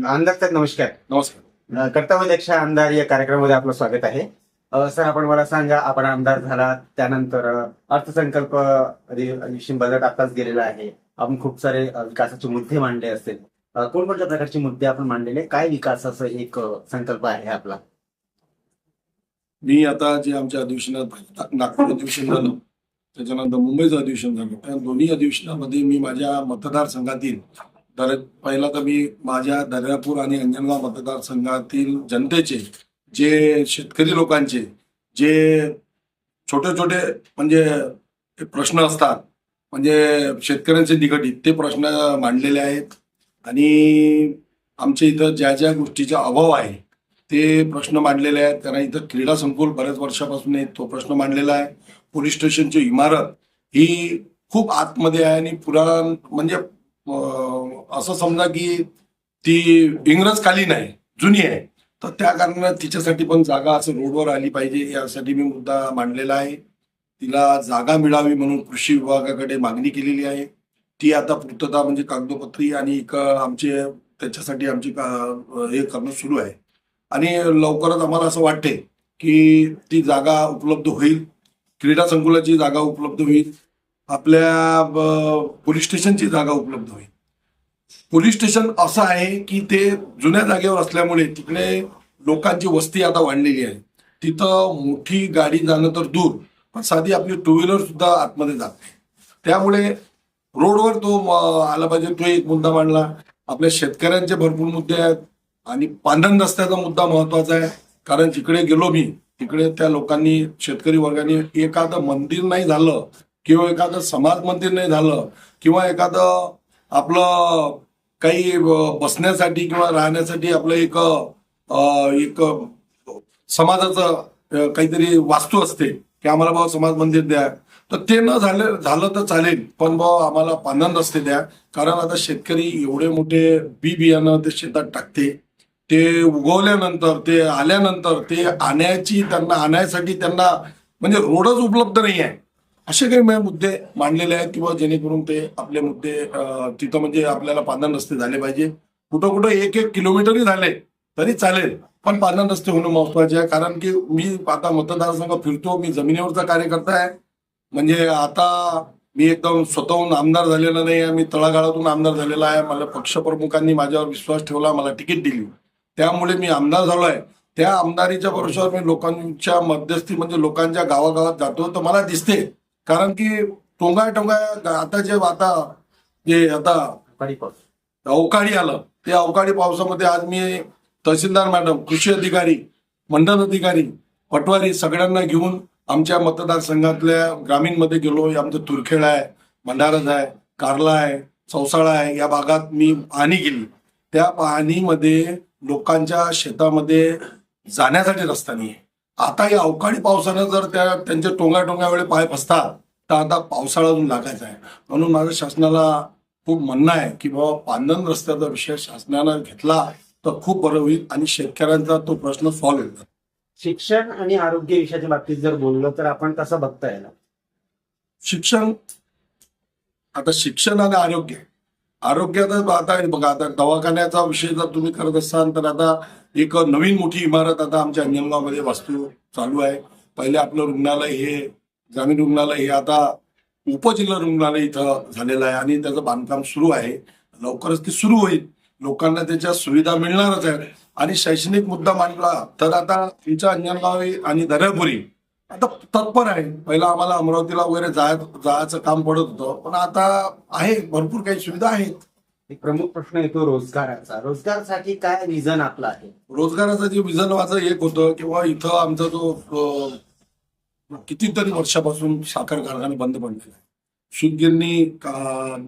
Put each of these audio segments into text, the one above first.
साहेब नमस्कार. नमस्कार. कर्तव्यदक्ष आमदार या कार्यक्रमामध्ये आपलं स्वागत आहे. सर आपण मला सांगा आपण आमदार झाला त्यानंतर अर्थसंकल्प अधिवेशन बजेट आताच गेलेला आहे. आपण खूप सारे विकासाचे मुद्दे मांडले असतील कोणकोणत्या प्रकारचे मुद्दे आपण मांडलेले? काय विकासाचं एक संकल्प आहे आपला? मी आता जे आमच्या अधिवेशनात नागपूर अधिवेशन झालं त्याच्यानंतर मुंबईचं अधिवेशन झालं त्या दोन्ही अधिवेशनामध्ये मी माझ्या मतदारसंघातील तर पहिला तर मी माझ्या दर्यापूर आणि अंजनगाव मतदारसंघातील जनतेचे जे शेतकरी लोकांचे जे छोटे छोटे म्हणजे प्रश्न असतात म्हणजे शेतकऱ्यांचे निगडीत ते प्रश्न मांडलेले आहेत आणि आमच्या इथं ज्या ज्या गोष्टीचा अभाव आहे ते प्रश्न मांडलेले आहेत. कारण इथं क्रीडा संकुल बऱ्याच वर्षापासून तो प्रश्न मांडलेला आहे. पोलीस स्टेशनची इमारत ही खूप आतमध्ये आहे आणि पुरा म्हणजे असं समजा की ती इंग्रजकालीन आहे जुनी आहे तर त्या कारणानं तिच्यासाठी पण जागा असं रोडवर आली पाहिजे. यासाठी मी मुद्दा मांडलेला आहे. तिला जागा मिळावी म्हणून कृषी विभागाकडे मागणी केलेली आहे. ती आता पूर्तता म्हणजे कागदोपत्री आणि एक आमचे त्याच्यासाठी आमची का- हे करणं सुरू आहे. आणि लवकरच आम्हाला असं वाटते की ती जागा उपलब्ध होईल. क्रीडा संकुलाची जागा उपलब्ध होईल. आपल्या पोलीस स्टेशनची जागा उपलब्ध होईल. पोलीस स्टेशन असं आहे की ते जुन्या जागेवर असल्यामुळे तिकडे लोकांची वस्ती आता वाढलेली आहे. तिथं मोठी गाडी जाणं तर दूर पण साधी आपली टू व्हीलर सुद्धा आतमध्ये जात त्यामुळे रोडवर तो आला पाहिजे तो एक मुद्दा मांडला. आपल्या शेतकऱ्यांचे भरपूर मुद्दे आहेत आणि पांढरण रस्त्याचा मुद्दा महत्त्वाचा आहे. कारण जिकडे गेलो मी तिकडे त्या लोकांनी शेतकरी वर्गाने एखादं मंदिर नाही झालं किंवा एखादं समाज मंदिर नाही झालं किंवा एखादं आपलं काही बसण्यासाठी किंवा राहण्यासाठी आपलं एक एक समाजाचं काहीतरी वास्तू असते की आम्हाला बाबा समाज मंदिर द्या. तर ते न झालं झालं तर चालेल पण बाबा आम्हाला पानन रस्ते द्या. कारण आता शेतकरी एवढे मोठे बी बियाणं ते शेतात टाकते. ते उगवल्यानंतर ते आल्यानंतर ते आणायची त्यांना आणायसाठी त्यांना म्हणजे रोडच उपलब्ध नाही आहे असे काही मुद्दे मांडलेले आहेत किंवा जेणेकरून ते आपले मुद्दे तिथं म्हणजे आपल्याला पांढर रस्ते झाले पाहिजे. कुठं कुठं एक एक किलोमीटरही झाले तरी चालेल पण पांढर रस्ते होणं महत्त्वाचे आहे. कारण की मी आता मतदारसंघ फिरतो मी जमिनीवरचा कार्यकर्ता आहे. म्हणजे आता मी एकदम स्वतःहून आमदार झालेला नाही आहे मी तळागाळातून आमदार झालेला आहे. मला पक्षप्रमुखांनी माझ्यावर विश्वास ठेवला मला तिकीट दिली. त्यामुळे मी आमदार झालो आहे. त्या आमदारीच्या भरोश्यावर मी लोकांच्या मध्यस्थी म्हणजे लोकांच्या गावागावात जातो. तर मला दिसते कारण की टोंगा टोंगा आता जे आता जे आता अवकाळी आलं ते अवकाळी पावसामध्ये आज मी तहसीलदार मॅडम कृषी अधिकारी मंडल अधिकारी पटवारी सगळ्यांना घेऊन आमच्या मतदारसंघातल्या ग्रामीणमध्ये गेलो. आमचं तुरखेड आहे भंडारज आहे कार्ला आहे चौसाळा आहे या भागात मी पाहणी केली त्या पाहणीमध्ये लोकांच्या शेतामध्ये जाण्यासाठी रस्ता नाही आहे आता या अवकाळी पावसानं जर त्या त्यांच्या टोंगा टोंगा वेळे पाय फसतात तर आता पावसाळा अजून लागायचा आहे. म्हणून माझं शासनाला खूप म्हणणं आहे की बाबा पांधन रस्त्याचा विषय शासनानं घेतला तर खूप बरं होईल आणि शेतकऱ्यांचा तो प्रश्न सॉल्व्ह होईल. शिक्षण आणि आरोग्य विषयाच्या बाबतीत जर बोललो तर आपण कसं बघता येईल शिक्षण आता शिक्षण आणि आरोग्य. आरोग्यात आता बघा आता दवाखान्याचा विषय जर तुम्ही करत असाल तर आता एक नवीन मोठी इमारत आता आमच्या अंजनगावमध्ये वास्तू चालू आहे. पहिले आपलं रुग्णालय हे ग्रामीण रुग्णालय हे आता उपजिल्हा रुग्णालय इथं झालेलं आहे आणि त्याचं बांधकाम सुरू आहे. लवकरच ते सुरू होईल. लोकांना त्याच्या सुविधा मिळणारच आहे आणि शैक्षणिक मुद्दा मांडला तर आता तिच्या अंजनगाव आणि दर्यापुरी आता तत्पर आहे. पहिला आम्हाला अमरावतीला वगैरे जाय जायचं काम पडत होतं. पण आता आहे. भरपूर काही सुविधा आहेत. एक प्रमुख प्रश्न येतो रोजगाराचा. रोजगारासाठी काय विजन आपला आहे? रोजगाराचं जे विजन माझं एक होतं किंवा इथं आमचा जो कितीतरी वर्षापासून साखर कारखाने बंद पडलेले आहे सूतगिरणी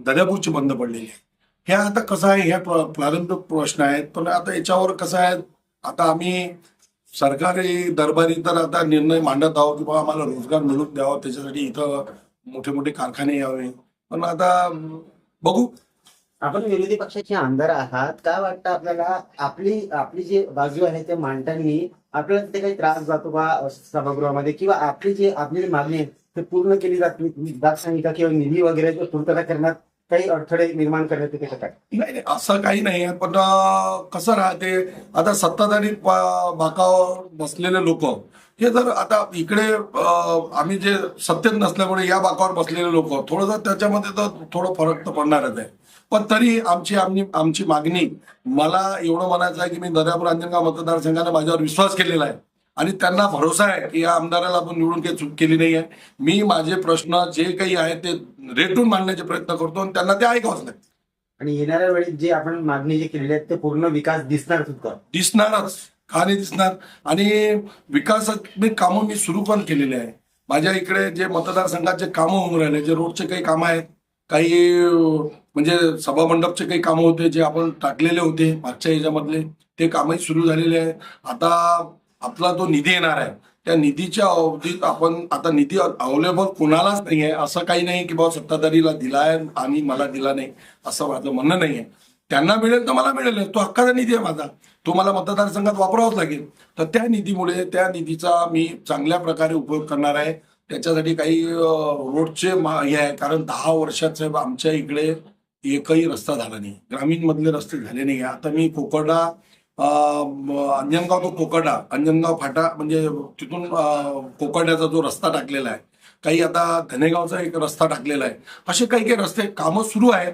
दर्यापूरची बंद पडलेली आहे हे आता कसं आहे हे प्र- प्रारंभिक प्रश्न आहेत पण आता याच्यावर कसं आहे आता आम्ही सरकारी दरबारी तर आता निर्णय मांडत आहोत की बाबा आम्हाला रोजगार मिळून द्यावा त्याच्यासाठी इथं मोठे मोठे कारखाने यावे. पण आता अं, बघू आपण विरोधी पक्षाचे आमदार आहात काय वाटतं आपल्याला? आपली आपली जी बाजू आहे ते मांडताना आपल्याला तिथे काही त्रास जातो का सभागृहामध्ये? किंवा आपली जी आपली मागणी आहे ते पूर्ण केली जात जात नाही का? किंवा निधी वगैरे पूर्तता करण्यात काही अडथळे निर्माण करण्यात येते काय? नाही नाही, असं काही नाही पण कसं राहते आता सत्ताधारी प- बाकावर बसलेले लोक हे जर आता इकडे आम्ही जे सत्तेत नसल्यामुळे या बाकावर बसलेले लोक थोडंसं त्याच्यामध्ये तर थोडं फरक तर पडणारच आहे. पण तरी आमची आमची आमची मागणी मला एवढं म्हणायचं आहे की मी दर्यापूर अंजनगाव मतदारसंघाने माझ्यावर विश्वास केलेला आहे. आणि त्यांना भरोसा आहे की या आमदाराला आपण निवडून काही चूक केली नाही आहे. मी माझे प्रश्न जे काही आहे ते रेटून मांडण्याचे प्रयत्न करतो आणि त्यांना ते ऐकावंच लागतं आणि येणाऱ्या वेळी जे आपण मागणी जे केलेली आहे ते पूर्ण विकास दिसणार सुद्धा दिसणारच. का नाही दिसणार? आणि विकासाचे कामं मी सुरू पण केलेले आहे. माझ्या इकडे जे मतदारसंघाचे कामं होऊन राहिले जे रोडचे काही कामं आहेत काही म्हणजे सभामंडपचे काही कामं होते जे आपण टाकलेले होते मागच्या याच्यामधले ते कामही सुरू झालेले आहे. आता आपला जो निधी येणार आहे त्या निधीच्या अवधीत आपण आता निधी अवेलेबल कोणालाच नाही आहे असं काही नाही की बाबा सत्ताधारीला दिला आहे आणि मला दिला नाही असं माझं म्हणणं नाही आहे त्यांना मिळेल तर मला मिळेल तो हक्काचा निधी आहे माझा. तो मला मतदारसंघात वापरावाच लागेल. तर त्या निधीमुळे त्या निधीचा मी चांगल्या प्रकारे उपयोग करणार आहे. त्याच्यासाठी काही रोडचे मा- हे आहे. कारण दहा वर्षाचे आमच्या इकडे एकही रस्ता झाला नाही. ग्रामीण मधले रस्ते झाले नाही. आता मी कोकडा अंजनगाव तो कोकडा अंजनगाव फाटा म्हणजे तिथून अं, कोकड्याचा जो रस्ता टाकलेला आहे काही आता धनेगावचा एक रस्ता टाकलेला आहे असे काही काही रस्ते कामं सुरू आहेत.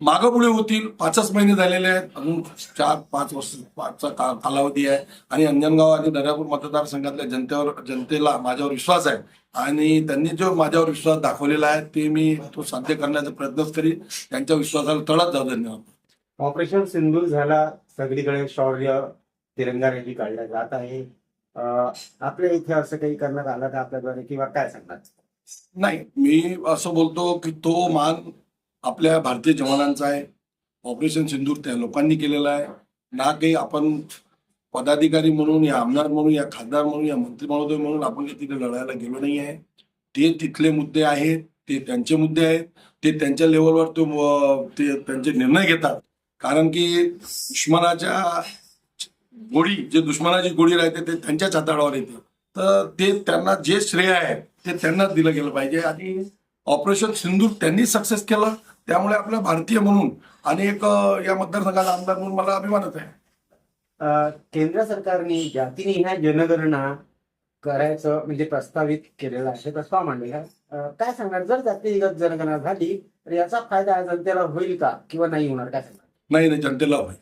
मागं पुढे होतील पाचच महिने झालेले आहेत. अजून चार पाच वर्ष पाचचा कालावधी आहे. आणि अंजनगाव आणि दर्यापूर मतदारसंघातल्या जनतेवर जनतेला माझ्यावर विश्वास आहे. आणि त्यांनी जो माझ्यावर विश्वास दाखवलेला आहे ते मी तो साध्य करण्याचा प्रयत्नच करीन. त्यांच्या विश्वासाला तळात जाऊ धन्यवाद ऑपरेशन सिंदूर झाला. सगळीकडे शौर्य तिरंगा रॅली काढल्या जात आहे. आपल्या इथे असं काही करण्यात आलं का आपल्याद्वारे? किंवा काय सांगणार? नाही मी असं बोलतो की तो मान आपल्या भारतीय जवानांचा आहे. ऑपरेशन सिंदूर त्या लोकांनी केलेला आहे. ना काही आपण पदाधिकारी म्हणून या आमदार म्हणून या खासदार म्हणून या मंत्री महोदय म्हणून आपण काही तिथे लढायला गेलो नाही आहे ते तिथले मुद्दे आहेत ते त्यांचे मुद्दे आहेत ते त्यांच्या लेवलवर तो ते त्यांचे निर्णय घेतात. कारण की दुश्मनाच्या गोळी जे दुश्मनाची गोळी राहते ते त्यांच्याच हाताळावर येते. तर ते त्यांना जे श्रेय आहे ते त्यांनाच दिलं गेलं पाहिजे. आणि ऑपरेशन सिंदूर त्यांनी सक्सेस केलं त्यामुळे आपल्या भारतीय म्हणून आणि एक या मतदारसंघाचा आमदार म्हणून मला अभिमानच आहे. केंद्र सरकारने जातीनिहाय जनगणना करायचं म्हणजे प्रस्तावित केलेलं आहे प्रस्ताव मांडलेला काय सांगणार? जर जातीगत जनगणना झाली तर याचा फायदा जनतेला होईल का किंवा नाही होणार? काय सांगणार? नाही नाही जनतेला होईल.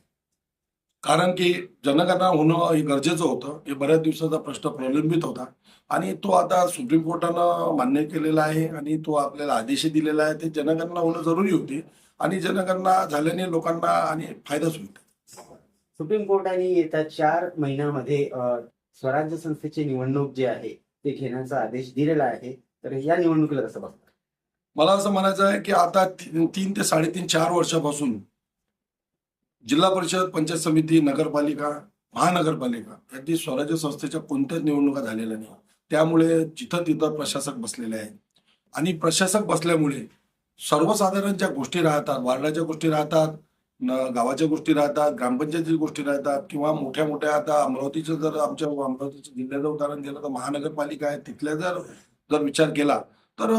कारण की जनगणना होणं हे गरजेचं होतं. हे बऱ्याच दिवसाचा प्रश्न प्रलंबित होता. आणि तो आता सुप्रीम कोर्टानं मान्य केलेला आहे आणि तो आपल्याला आदेश दिलेला आहे. ते जनगणना होणं जरुरी होती. आणि जनगणना झाल्याने लोकांना आणि फायदाच होईल. सुप्रीम कोर्टाने येत्या चार महिन्यामध्ये स्वराज्य संस्थेची निवडणूक जी आहे ते घेण्याचा आदेश दिलेला आहे. तर या निवडणुकीला कसं बघतात मला असं म्हणायचं आहे की आता तीन ते साडेतीन चार वर्षापासून जिल्हा परिषद पंचायत समिती नगरपालिका महानगरपालिका यातील स्वराज्य संस्थेच्या कोणत्याच निवडणुका झालेल्या नाही. त्यामुळे जिथं तिथं प्रशासक बसलेले आहेत. आणि प्रशासक बसल्यामुळे सर्वसाधारण ज्या गोष्टी राहतात वार्डाच्या गोष्टी राहतात गावाच्या गोष्टी राहतात ग्रामपंचायतीच्या गोष्टी राहतात किंवा मोठ्या मोठ्या आता अमरावतीचं जर आमच्या अमरावतीच्या जिल्ह्याचं उदाहरण दिलं तर महानगरपालिका आहे तिथल्या जर जर विचार केला तर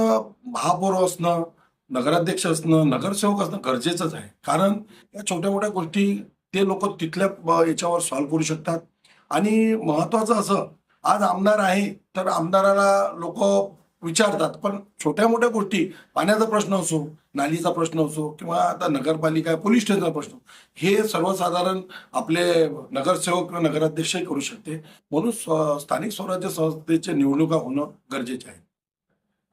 महापौर असणं नगराध्यक्ष असणं नगरसेवक असणं गरजेचंच आहे. कारण या छोट्या मोठ्या गोष्टी ते लोक तिथल्या याच्यावर सॉल्व्ह करू शकतात. आणि महत्वाचं असं आज आमदार आहे तर आमदाराला लोक विचारतात. पण छोट्या मोठ्या गोष्टी पाण्याचा प्रश्न असो नालीचा प्रश्न असो किंवा आता नगरपालिका पोलीस स्टेशनचा प्रश्न हे सर्वसाधारण आपले नगरसेवक किंवा नगराध्यक्षही करू शकते. म्हणून स्थानिक स्वराज्य संस्थेच्या निवडणुका होणं गरजेचे आहे.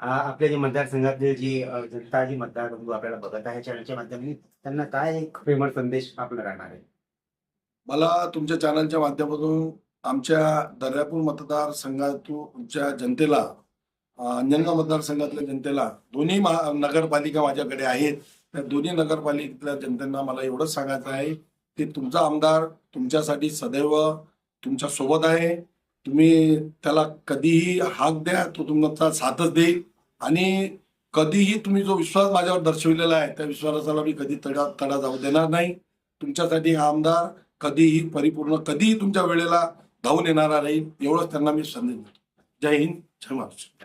आपल्या जे मतदारसंघातले जी जनता जी मतदार बंधू आपल्याला बघत आहे चॅनलच्या माध्यमाने त्यांना काय एक प्रेमळ संदेश आपला राहणार आहे? मला तुमच्या चॅनलच्या माध्यमातून आमच्या दर्यापूर मतदारसंघातूनच्या जनतेला अं, अंजनगाव मतदारसंघातल्या जनतेला दोन्ही महा नगरपालिका माझ्याकडे आहेत. त्या दोन्ही नगरपालिकेतल्या जनतेला मला एवढंच सांगायचं आहे की तुमचा आमदार तुमच्यासाठी सदैव तुमच्यासोबत आहे. तुम्ही त्याला कधीही हाक द्या तो तुमचा साथच देईल. आणि कधीही तुम्ही जो विश्वास माझ्यावर दर्शविलेला आहे त्या विश्वासाला मी कधी तडा तडा जाऊ देणार नाही. तुमच्यासाठी हा आमदार कधीही परिपूर्ण कधीही तुमच्या वेळेला धावून येणारा राहील एवढंच त्यांना मी संदेश देतो. जय हिंद जय महाराष्ट्र.